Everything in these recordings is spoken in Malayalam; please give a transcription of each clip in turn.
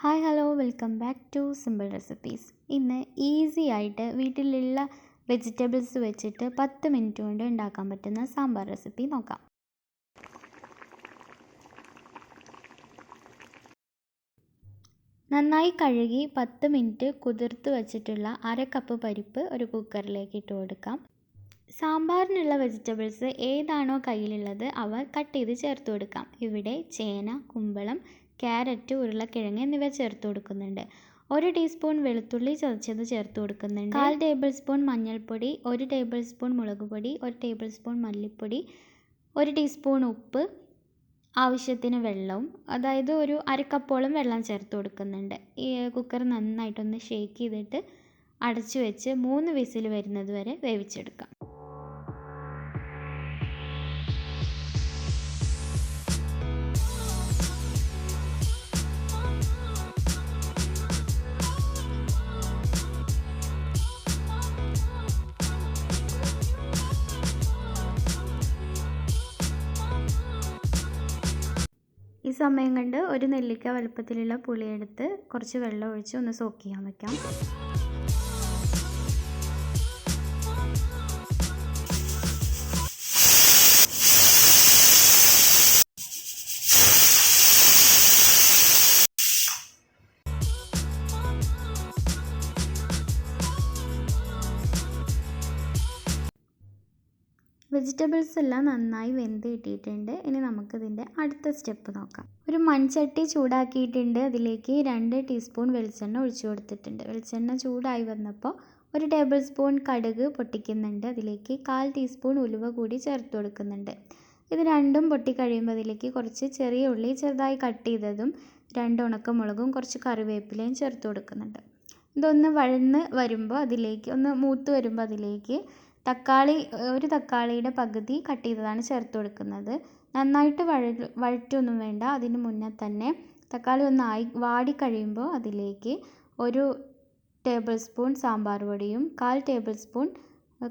Hi hello welcome back to simple recipes. ഇന്ന് ഈസി ആയിട്ട് വീട്ടിലുള്ള വെജിറ്റബിൾസ് വെച്ചിട്ട് പത്ത് മിനിറ്റ് കൊണ്ട് ഉണ്ടാക്കാൻ പറ്റുന്ന സാമ്പാർ റെസിപ്പി നോക്കാം. നന്നായി കഴുകി പത്ത് മിനിറ്റ് കുതിർത്ത് വെച്ചിട്ടുള്ള അര കപ്പ് പരിപ്പ് ഒരു കുക്കറിലേക്ക് ഇട്ട് കൊടുക്കാം. സാമ്പാറിനുള്ള വെജിറ്റബിൾസ് ഏതാണോ കയ്യിലുള്ളത് അവ കട്ട് ചെയ്ത് ചേർത്ത് കൊടുക്കാം. ഇവിടെ ചേന കുമ്പളം ക്യാരറ്റ് ഉരുളക്കിഴങ്ങ് എന്നിവ ചേർത്ത് കൊടുക്കുന്നുണ്ട്. ഒരു ടീസ്പൂൺ വെളുത്തുള്ളി ചതച്ചത് ചേർത്ത് കൊടുക്കുന്നുണ്ട്. കാൽ ടേബിൾ സ്പൂൺ മഞ്ഞൾപ്പൊടി ഒരു ടേബിൾ സ്പൂൺ മുളക് പൊടി ഒരു ടേബിൾ സ്പൂൺ മല്ലിപ്പൊടി ഒരു ടീസ്പൂൺ ഉപ്പ് ആവശ്യത്തിന് വെള്ളവും അതായത് ഒരു അരക്കപ്പോളം വെള്ളം ചേർത്ത് കൊടുക്കുന്നുണ്ട്. ഈ കുക്കർ നന്നായിട്ടൊന്ന് ഷേക്ക് ചെയ്തിട്ട് അടച്ചു വെച്ച് മൂന്ന് വിസിൽ വരുന്നത് വരെ വേവിച്ചെടുക്കാം. ഈ സമയം കണ്ട് ഒരു നെല്ലിക്ക വലുപ്പത്തിലുള്ള പുളിയെടുത്ത് കുറച്ച് വെള്ളം ഒഴിച്ച് ഒന്ന് സോക്ക് ചെയ്യാൻ വയ്ക്കാം വെജിറ്റബിൾസ് എല്ലാം നന്നായി വെന്ത് കിട്ടിയിട്ടുണ്ട്. ഇനി നമുക്കിതിന്റെ അടുത്ത സ്റ്റെപ്പ് നോക്കാം. ഒരു മൺചട്ടി ചൂടാക്കിയിട്ടുണ്ട്. അതിലേക്ക് രണ്ട് ടീസ്പൂൺ വെളിച്ചെണ്ണ ഒഴിച്ചു കൊടുത്തിട്ടുണ്ട്. വെളിച്ചെണ്ണ ചൂടായി വന്നപ്പോൾ ഒരു ടേബിൾ സ്പൂൺ കടുക് പൊട്ടിക്കുന്നുണ്ട്. അതിലേക്ക് കാൽ ടീസ്പൂൺ ഉലുവ കൂടി ചേർത്ത് കൊടുക്കുന്നുണ്ട്. ഇത് രണ്ടും പൊട്ടിക്കഴിയുമ്പോൾ അതിലേക്ക് കുറച്ച് ചെറിയ ഉള്ളി ചെറുതായി കട്ട് ചെയ്തതും രണ്ട് ഉണക്കമുളകും കുറച്ച് കറിവേപ്പിലയും ചേർത്ത് കൊടുക്കുന്നുണ്ട്. ഇതൊന്ന് വഴന്ന് വരുമ്പോൾ അതിലേക്ക് ഒന്ന് മൂത്ത് വരുമ്പോൾ അതിലേക്ക് തക്കാളി ഒരു തക്കാളിയുടെ പകുതി കട്ട് ചെയ്തതാണ് ചേർത്ത് കൊടുക്കുന്നത്. നന്നായിട്ട് വഴ വഴറ്റൊന്നും വേണ്ട. അതിന് മുന്നേ തന്നെ തക്കാളി ഒന്ന് ആയി വാടി കഴിയുമ്പോൾ അതിലേക്ക് ഒരു ടേബിൾ സ്പൂൺ സാമ്പാർ പൊടിയും കാൽ ടേബിൾ സ്പൂൺ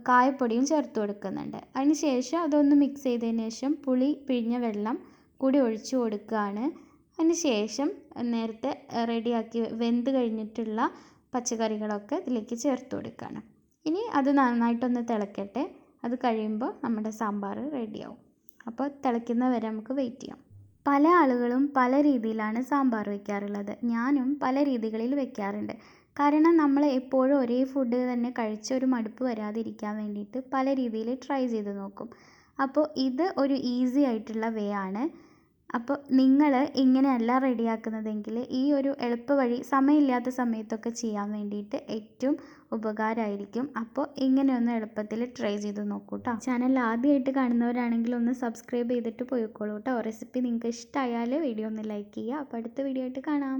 കായപ്പൊടിയും ചേർത്ത് കൊടുക്കുന്നുണ്ട്. അതിന് ശേഷം അതൊന്ന് മിക്സ് ചെയ്തതിന് ശേഷം പുളി പിഴിഞ്ഞ വെള്ളം കൂടി ഒഴിച്ചു കൊടുക്കുകയാണ്. അതിന് ശേഷം നേരത്തെ റെഡിയാക്കി വെന്ത് കഴിഞ്ഞിട്ടുള്ള പച്ചക്കറികളൊക്കെ ഇതിലേക്ക് ചേർത്ത് കൊടുക്കുകയാണ്. ഇനി അത് നന്നായിട്ടൊന്ന് തിളക്കട്ടെ. അത് കഴിയുമ്പോൾ നമ്മുടെ സാമ്പാർ റെഡിയാവും. അപ്പോൾ തിളയ്ക്കുന്ന വരെ നമുക്ക് വെയിറ്റ് ചെയ്യാം. പല ആളുകളും പല രീതിയിലാണ് സാമ്പാർ വെക്കാറുള്ളത്. ഞാനും പല രീതികളിൽ വെക്കാറുണ്ട്. കാരണം നമ്മൾ എപ്പോഴും ഒരേ ഫുഡ് തന്നെ കഴിച്ച് ഒരു മടുപ്പ് വരാതിരിക്കാൻ വേണ്ടിയിട്ട് പല രീതിയിൽ ട്രൈ ചെയ്ത് നോക്കും. അപ്പോൾ ഇത് ഒരു ഈസി ആയിട്ടുള്ള വേ ആണ്. അപ്പോൾ നിങ്ങൾ ഇങ്ങനെയല്ല റെഡിയാക്കുന്നതെങ്കിൽ ഈ ഒരു എളുപ്പവഴി സമയമില്ലാത്ത സമയത്തൊക്കെ ചെയ്യാൻ വേണ്ടിയിട്ട് ഏറ്റവും ഉപകാരമായിരിക്കും അപ്പോൾ ഇങ്ങനെയൊന്ന് എളുപ്പത്തിൽ ട്രൈ ചെയ്ത് നോക്കൂ കേട്ടോ ചാനൽ ആദ്യമായിട്ട് കാണുന്നവരാണെങ്കിൽ ഒന്ന് സബ്സ്ക്രൈബ് ചെയ്തിട്ട് പോയിക്കോളൂ കേട്ടോ റെസിപ്പി നിങ്ങൾക്ക് ഇഷ്ടമായാൽ വീഡിയോ ഒന്ന് ലൈക്ക് ചെയ്യുക. അപ്പോൾ അടുത്ത വീഡിയോ ആയിട്ട് കാണാം.